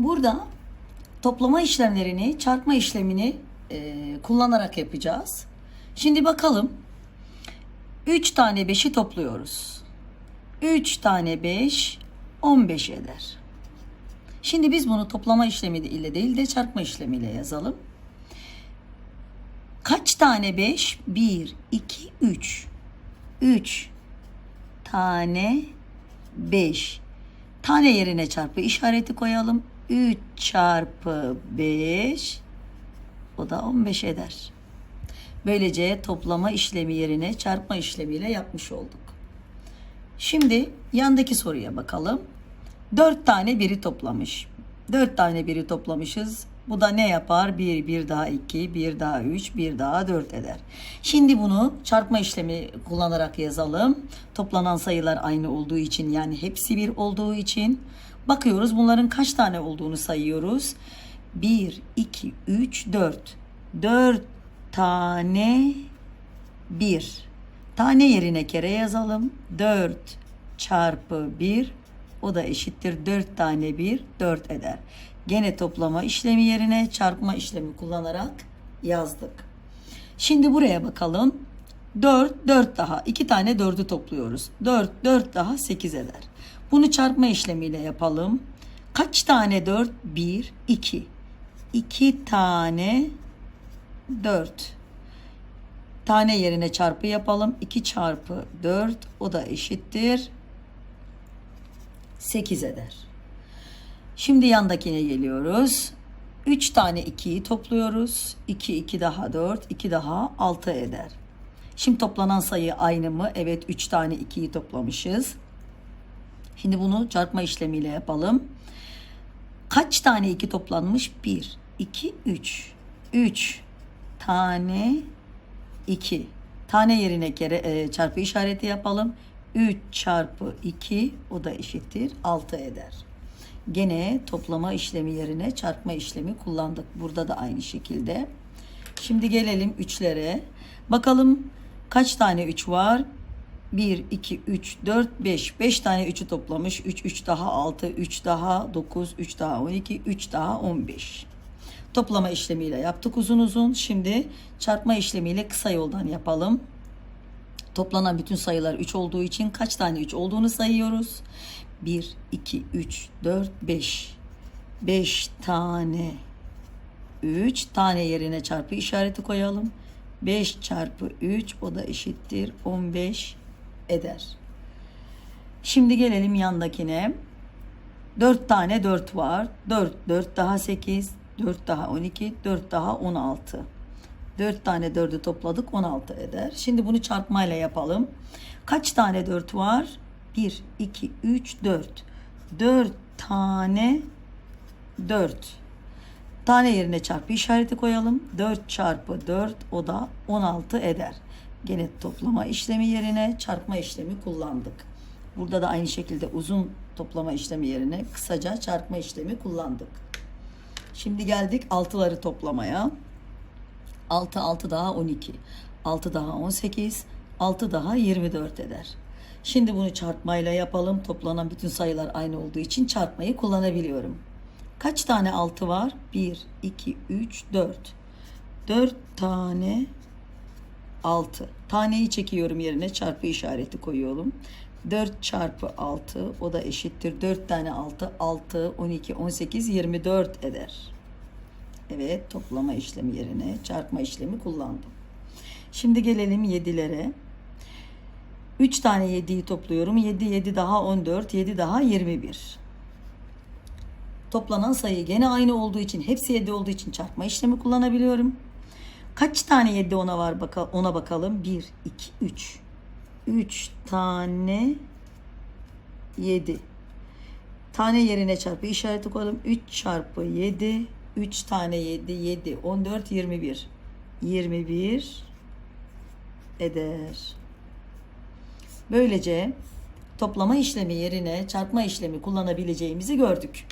Burada toplama işlemlerini, çarpma işlemini e, kullanarak yapacağız. Şimdi bakalım. 3 tane 5'i topluyoruz. 3 tane 5 15 eder. Şimdi biz bunu toplama işlemi ile değil de çarpma işlemiyle yazalım. Kaç tane 5? 1, 2, 3. 3 tane 5. Tane yerine çarpı işareti koyalım. 3 çarpı 5 o da 15 eder. Böylece toplama işlemi yerine çarpma işlemiyle yapmış olduk. Şimdi yandaki soruya bakalım. 4 tane biri toplamış. 4 tane biri toplamışız. Bu da ne yapar? 1, 1 daha 2, 1 daha 3, 1 daha 4 eder. Şimdi bunu çarpma işlemi kullanarak yazalım. Toplanan sayılar aynı olduğu için yani hepsi bir olduğu için bakıyoruz bunların kaç tane olduğunu sayıyoruz. 1, 2, 3, 4. 4 tane 1. Tane yerine kere yazalım. 4 çarpı 1 o da eşittir 4 tane 1 4 eder. Gene toplama işlemi yerine çarpma işlemi kullanarak yazdık. Şimdi buraya bakalım. 4 4 daha 2 tane 4'ü topluyoruz. 4 4 daha 8 eder. Bunu çarpma işlemiyle yapalım. Kaç tane 4? 1 2. 2 tane 4. Tane yerine çarpı yapalım. 2 çarpı 4 o da eşittir 8 eder. Şimdi yandakine geliyoruz. 3 tane 2'yi topluyoruz. 2 2 daha 4, 2 daha 6 eder. Şimdi toplanan sayı aynı mı? Evet 3 tane 2'yi toplamışız. Şimdi bunu çarpma işlemiyle yapalım. Kaç tane 2 toplanmış? 1, 2, 3. 3 tane 2. Tane yerine kere e, çarpı işareti yapalım. 3 çarpı 2 o da eşittir 6 eder. Gene toplama işlemi yerine çarpma işlemi kullandık. Burada da aynı şekilde. Şimdi gelelim 3'lere. Bakalım kaç tane 3 var? 1, 2, 3, 4, 5. 5 tane 3'ü toplamış. 3, 3 daha 6, 3 daha 9, 3 daha 12, 3 daha 15. Toplama işlemiyle yaptık uzun uzun. Şimdi çarpma işlemiyle kısa yoldan yapalım. Toplanan bütün sayılar 3 olduğu için kaç tane 3 olduğunu sayıyoruz. 1, 2, 3, 4, 5. 5 tane 3 tane yerine çarpı işareti koyalım. 5 çarpı 3 o da eşittir 15 eder. Şimdi gelelim yandakine. 4 tane 4 var. 4, 4 daha 8, 4 daha 12, 4 daha 16. 4 tane 4'ü topladık 16 eder. Şimdi bunu çarpmayla yapalım. Kaç tane 4 var? 1, 2, 3, 4. 4 tane 4. Tane yerine çarpı işareti koyalım. 4 çarpı 4 o da 16 eder. Gene toplama işlemi yerine çarpma işlemi kullandık. Burada da aynı şekilde uzun toplama işlemi yerine kısaca çarpma işlemi kullandık. Şimdi geldik altıları toplamaya. 6 6 daha 12. 6 daha 18. 6 daha 24 eder. Şimdi bunu çarpmayla yapalım. Toplanan bütün sayılar aynı olduğu için çarpmayı kullanabiliyorum. Kaç tane 6 var? 1, 2, 3, 4. 4 tane 6. Taneyi çekiyorum yerine çarpı işareti koyuyorum. 4 çarpı 6 o da eşittir. 4 tane 6 6 12 18 24 eder. Evet toplama işlemi yerine çarpma işlemi kullandım. Şimdi gelelim 7'lere. 3 tane 7'yi topluyorum. 7 7 daha 14 7 daha 21. Toplanan sayı gene aynı olduğu için hepsi 7 olduğu için çarpma işlemi kullanabiliyorum. Kaç tane 7 ona var baka, ona bakalım. 1 2 3. 3 tane 7. Tane yerine çarpı işareti koyalım. 3 çarpı 7 3 tane 7 7 14 21 21 eder. Böylece toplama işlemi yerine çarpma işlemi kullanabileceğimizi gördük.